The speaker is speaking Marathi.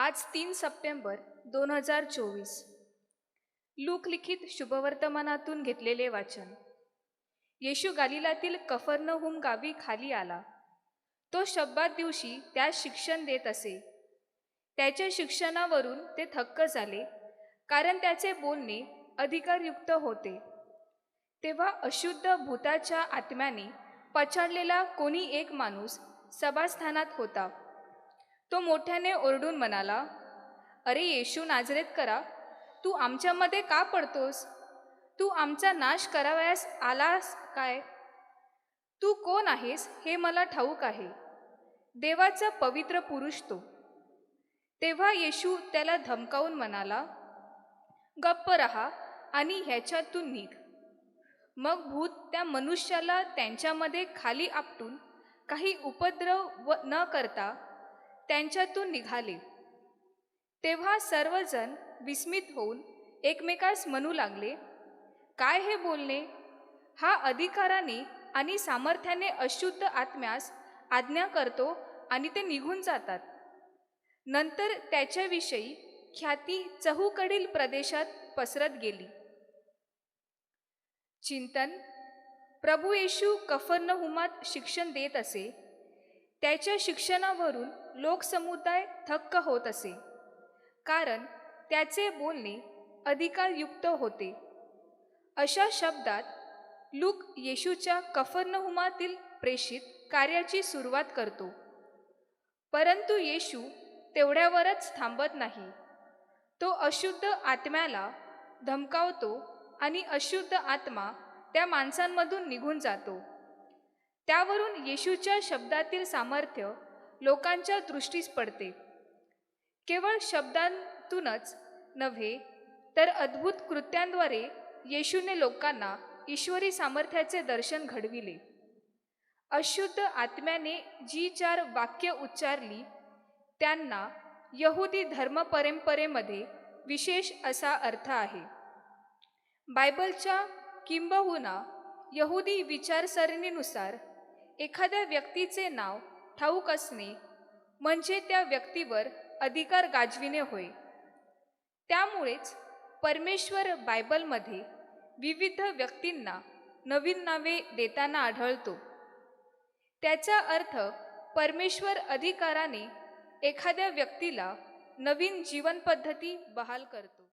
आज तीन सप्टेंबर दोन हजार चोवीस. लूकलिखित शुभवर्तमानातून घेतलेले वाचन. येशू गालिलातील कफरनहुम गावी खाली आला. तो शब्दात दिवशी त्यास शिक्षण देत असे. त्याच्या शिक्षणावरून ते थक्क झाले कारण त्याचे बोलणे अधिकारयुक्त होते. तेव्हा अशुद्ध भूताच्या आत्म्याने पछाडलेला कोणी एक माणूस सभास्थानात होता. तो मोठ्याने ओरडून म्हणाला अरे येशू नाजरेत करा तू आमच्यामध्ये का पडतोस? तू आमचा नाश करावयास आलास काय? तू कोण आहेस हे मला ठाऊक आहे. देवाचा पवित्र पुरुष तो. तेव्हा येशू त्याला धमकावून म्हणाला गप्प रहा आणि ह्याच्यातून निघ. मग भूत त्या मनुष्याला त्यांच्यामध्ये खाली आपटून काही उपद्रव व न करता त्यांच्यातून निघाले. तेव्हा सर्वजण विस्मित होऊन एकमेकास म्हणू लागले काय हे बोलणे? हा अधिकाराने आणि सामर्थ्याने अशुद्ध आत्म्यास आज्ञा करतो आणि ते निघून जातात. नंतर त्याच्याविषयी ख्याती चहूकडील प्रदेशात पसरत गेली. चिंतन? प्रभू येशू कफर्नहुमात शिक्षण देत असे त्याच्या शिक्षणावरून लोकसमुदाय थक्क होत असे. कारण त्याचे बोलणे अधिकारयुक्त होते. अशा शब्दात लूक येशूच्या कफरनहुमातील प्रेषित कार्याची सुरुवात करतो. परंतु येशू तेवढ्यावरच थांबत नाही. तो अशुद्ध आत्म्याला धमकावतो आणि अशुद्ध आत्मा त्या माणसांमधून निघून जातो. त्यावरून येशूच्या शब्दातील सामर्थ्य लोकांच्या दृष्टीस पडते. केवळ शब्दांतूनच नव्हे तर अद्भुत कृत्यांद्वारे येशूने लोकांना ईश्वरी सामर्थ्याचे दर्शन घडविले. अशुद्ध आत्म्याने जी चार वाक्य उच्चारली त्यांना यहुदी धर्मपरंपरेमध्ये विशेष असा अर्थ आहे. बायबलच्या किंबहुना यहुदी विचारसरणीनुसार एखाद्या व्यक्तीचे नाव ठाऊक असणे म्हणजे त्या व्यक्तीवर अधिकार गाजविणे होय. त्यामुळेच परमेश्वर बायबलमध्ये विविध व्यक्तींना नवीन नावे देताना आढळतो. त्याचा अर्थ परमेश्वर अधिकाराने एखाद्या व्यक्तीला नवीन जीवनपद्धती बहाल करतो.